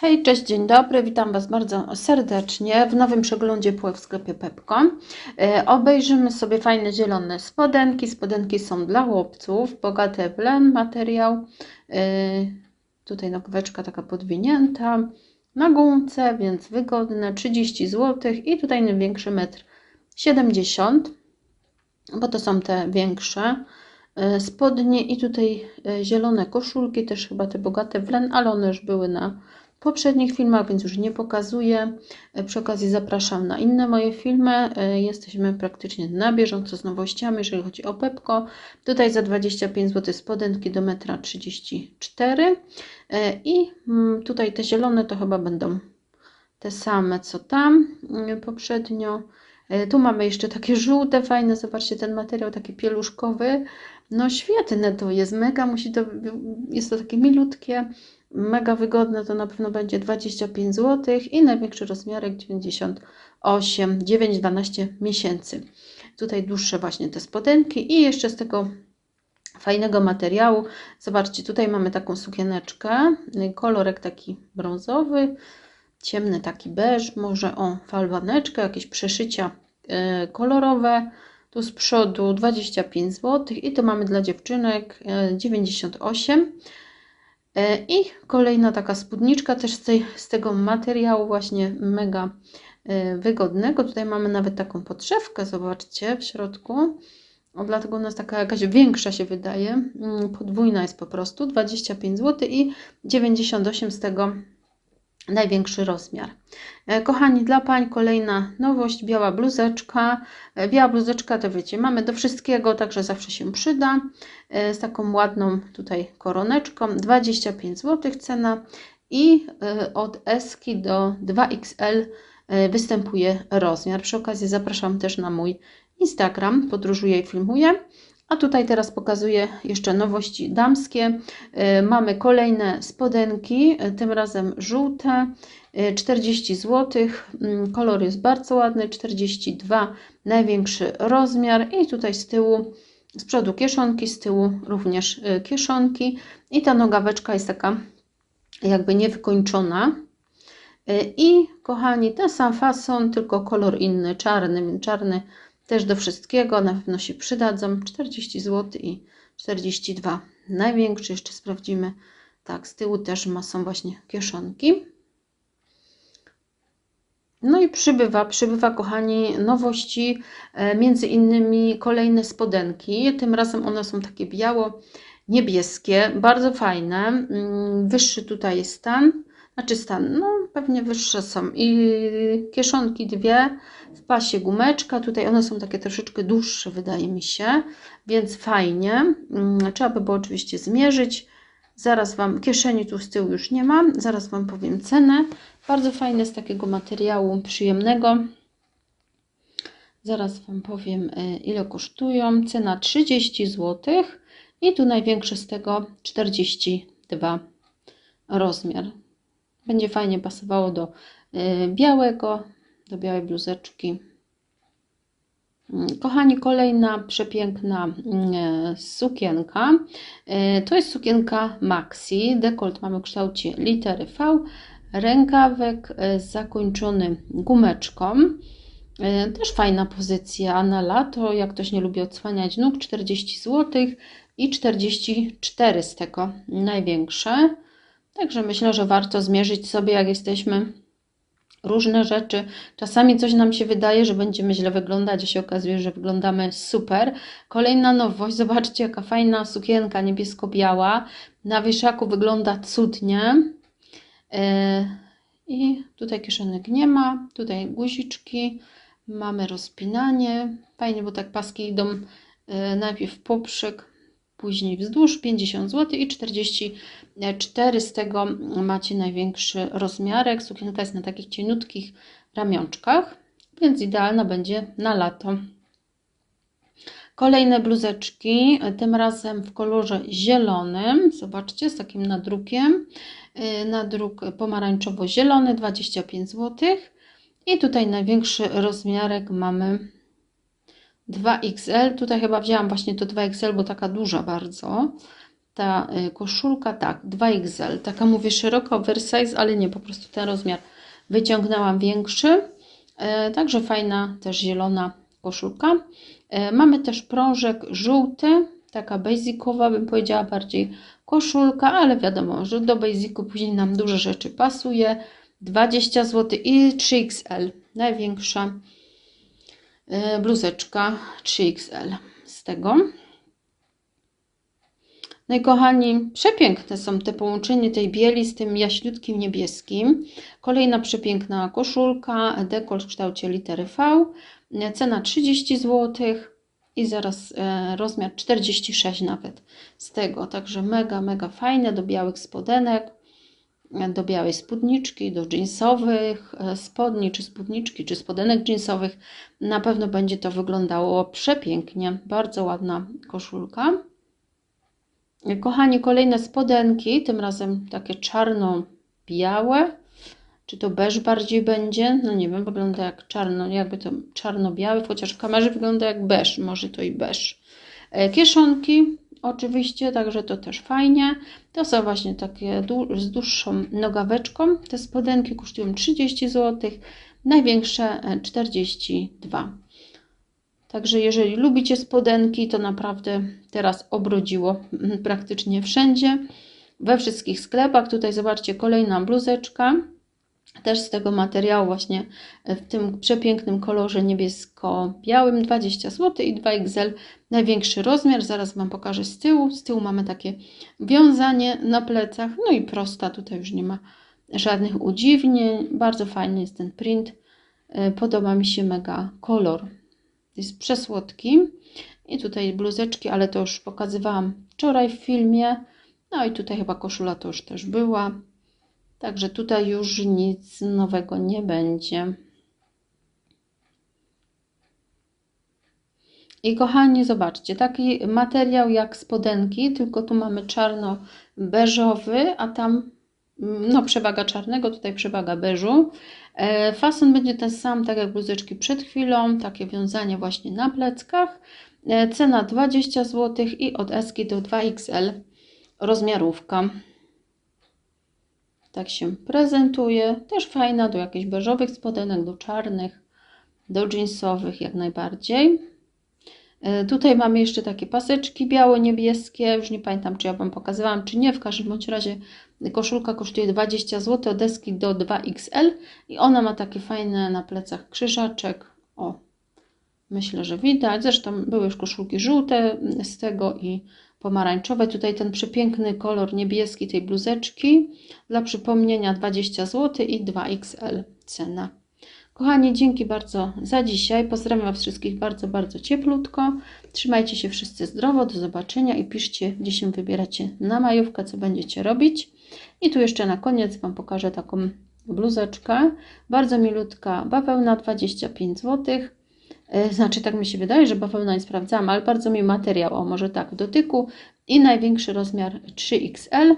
Hej, cześć, dzień dobry, witam Was bardzo serdecznie w nowym przeglądzie płew w sklepie Pepko. E, obejrzymy sobie fajne zielone spodenki. Spodenki są dla chłopców, bogate w len materiał. E, tutaj nogaweczka taka podwinięta na gumce, więc wygodne, 30 zł i tutaj największy metr 70, bo to są te większe e, spodnie i tutaj zielone koszulki, też chyba te bogate w len, ale one już były na poprzednich filmach, więc już nie pokazuję. E, Przy okazji zapraszam na inne moje filmy. E, Jesteśmy praktycznie na bieżąco z nowościami, jeżeli chodzi o Pepko. Tutaj za 25 zł spodenki do 1,34 m. I mm, tutaj te zielone to chyba będą te same co tam mm, poprzednio. E, Tu mamy jeszcze takie żółte, fajne, zobaczcie ten materiał taki pieluszkowy. No świetne to jest, mega musi to, jest to takie milutkie, mega wygodne, to na pewno będzie 25 zł i największy rozmiarek 98, 9-12 miesięcy. Tutaj dłuższe właśnie te spodenki i jeszcze z tego fajnego materiału, zobaczcie, tutaj mamy taką sukieneczkę, kolorek taki brązowy, ciemny taki beż, może o falbaneczkę, jakieś przeszycia e, kolorowe, tu z przodu 25 zł i to mamy dla dziewczynek e, 98 E, i kolejna taka spódniczka też z, tej, z tego materiału właśnie mega e, wygodnego, tutaj mamy nawet taką podszewkę, zobaczcie w środku, o, dlatego ona jest taka jakaś większa się wydaje, Mm, podwójna jest po prostu, 25 zł i 98 z tego największy rozmiar. E, Kochani, dla pań kolejna nowość, biała bluzeczka. E, Biała bluzeczka to wiecie, mamy do wszystkiego, także zawsze się przyda. E, Z taką ładną tutaj koroneczką, 25 zł cena i od S do 2XL e, występuje rozmiar. Przy okazji zapraszam też na mój Instagram, podróżuję i filmuję. A tutaj teraz pokazuję jeszcze nowości damskie. Y, Mamy kolejne spodenki, y, tym razem żółte, y, 40 zł. Mm, Kolor jest bardzo ładny, 42 największy rozmiar i tutaj z tyłu, z przodu kieszonki, z tyłu również kieszonki i ta nogaweczka jest taka jakby niewykończona. I kochani, ten sam fason, tylko kolor inny, czarny, czarny też do wszystkiego, na pewno się przydadzą. 40 zł i 42. Największy jeszcze sprawdzimy. Tak, z tyłu też ma, są właśnie kieszonki. No i przybywa, przybywa, kochani, nowości, e, między innymi kolejne spodenki. Tym razem one są takie biało-niebieskie, bardzo fajne. Mm, Wyższy tutaj jest stan, znaczy stan, no pewnie wyższe są. I kieszonki dwie, w pasie gumeczka. Tutaj one są takie troszeczkę dłuższe, wydaje mi się, więc fajnie. Mm, Trzeba by było oczywiście zmierzyć. Zaraz Wam, kieszeni tu z tyłu już nie mam, zaraz Wam powiem cenę. Bardzo fajne z takiego materiału przyjemnego. Zaraz Wam powiem, e, ile kosztują. Cena 30 zł i tu największy z tego 42 rozmiar. Będzie fajnie pasowało do e, białego, do białej bluzeczki. Mm, Kochani, kolejna przepiękna mm, e, sukienka. E, To jest sukienka maxi. Dekolt mamy w kształcie litery V. Rękawek e, zakończony gumeczką. E, Też fajna pozycja na lato. Jak ktoś nie lubi odsłaniać nóg, 40 zł i 44 z tego największe. Także myślę, że warto zmierzyć sobie, jak jesteśmy różne rzeczy. Czasami coś nam się wydaje, że będziemy źle wyglądać, a się okazuje, że wyglądamy super. Kolejna nowość, zobaczcie jaka fajna sukienka niebiesko-biała. Na wieszaku wygląda cudnie. Yy, I tutaj kieszonek nie ma, tutaj guziczki, mamy rozpinanie. Fajnie, bo tak paski idą yy, najpierw w poprzek, później wzdłuż 50 zł i 44 z tego macie największy rozmiarek. Sukienka jest na takich cieniutkich ramionczkach, więc idealna będzie na lato. Kolejne bluzeczki, tym razem w kolorze zielonym. Zobaczcie, z takim nadrukiem. Yy, Nadruk pomarańczowo-zielony, 25 zł. I tutaj największy rozmiarek mamy 2XL. Tutaj chyba wzięłam właśnie to 2XL, bo taka duża bardzo. ta y, koszulka, tak, 2XL, taka mówię szeroko, oversize, ale nie, po prostu ten rozmiar wyciągnęłam większy, E, także fajna, też zielona koszulka. E, Mamy też prążek żółty, taka basicowa, bym powiedziała bardziej koszulka, ale wiadomo, że do basicu później nam dużo rzeczy pasuje. 20 zł i 3XL, największa bluzeczka 3XL z tego. No i kochani, przepiękne są te połączenie tej bieli z tym jaśniutkim niebieskim. Kolejna przepiękna koszulka, dekolt w kształcie litery V. Cena 30 zł i zaraz e, rozmiar 46 nawet z tego. Także mega, mega fajne do białych spodenek, e, do białej spódniczki, do jeansowych e, spodni, czy spódniczki, czy spodenek jeansowych. Na pewno będzie to wyglądało przepięknie. Bardzo ładna koszulka. Kochani, kolejne spodenki, tym razem takie czarno-białe. Czy to beż bardziej będzie? No nie wiem, wygląda jak czarno, jakby to czarno-biały, chociaż w kamerze wygląda jak beż, może to i beż. E, Kieszonki oczywiście, także to też fajnie. To są właśnie takie z dłuższą nogaweczką. Te spodenki kosztują 30 zł, największe e, 42 Także jeżeli lubicie spodenki, to naprawdę teraz obrodziło praktycznie wszędzie, we wszystkich sklepach. Tutaj zobaczcie kolejna bluzeczka, też z tego materiału właśnie w tym przepięknym kolorze niebiesko-białym, 20 zł i 2XL, największy rozmiar. Zaraz Wam pokażę z tyłu. Z tyłu mamy takie wiązanie na plecach, no i prosta, tutaj już nie ma żadnych udziwnień. Bardzo fajny jest ten print. E, Podoba mi się mega kolor jest przesłodki. I tutaj bluzeczki, ale to już pokazywałam wczoraj w filmie. No i tutaj chyba koszula to już też była. Także tutaj już nic nowego nie będzie. I kochani, zobaczcie, taki materiał jak spodenki, tylko tu mamy czarno-beżowy, a tam no, przewaga czarnego, tutaj przewaga beżu. E, Fason będzie ten sam, tak jak bluzeczki przed chwilą, takie wiązanie właśnie na pleckach. E, Cena 20 zł i od Eski do 2XL rozmiarówka. Tak się prezentuje. Też fajna do jakichś beżowych spodenek, do czarnych, do jeansowych jak najbardziej. E, Tutaj mamy jeszcze takie paseczki biało-niebieskie. Już nie pamiętam, czy ja Wam pokazywałam, czy nie. W każdym bądź razie koszulka kosztuje 20 zł, deski do 2XL i ona ma takie fajne na plecach krzyżaczek. O, myślę, że widać. Zresztą były już koszulki żółte z tego i pomarańczowe. Tutaj ten przepiękny kolor niebieski tej bluzeczki. Dla przypomnienia 20 zł i 2XL cena. Kochani, dzięki bardzo za dzisiaj. Pozdrawiam Was wszystkich bardzo, bardzo cieplutko. Trzymajcie się wszyscy zdrowo. Do zobaczenia i piszcie, gdzie się wybieracie na majówkę, co będziecie robić. I tu jeszcze na koniec Wam pokażę taką bluzeczkę. Bardzo milutka bawełna, 25 zł. Znaczy, tak mi się wydaje, że bawełna nie sprawdzałam, ale bardzo mi materiał, o może tak, w dotyku. I największy rozmiar 3XL.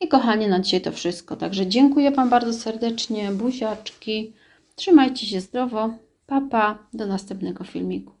I kochanie, na dzisiaj to wszystko. Także dziękuję Wam bardzo serdecznie, buziaczki. Trzymajcie się zdrowo. Papa, pa. do następnego filmiku.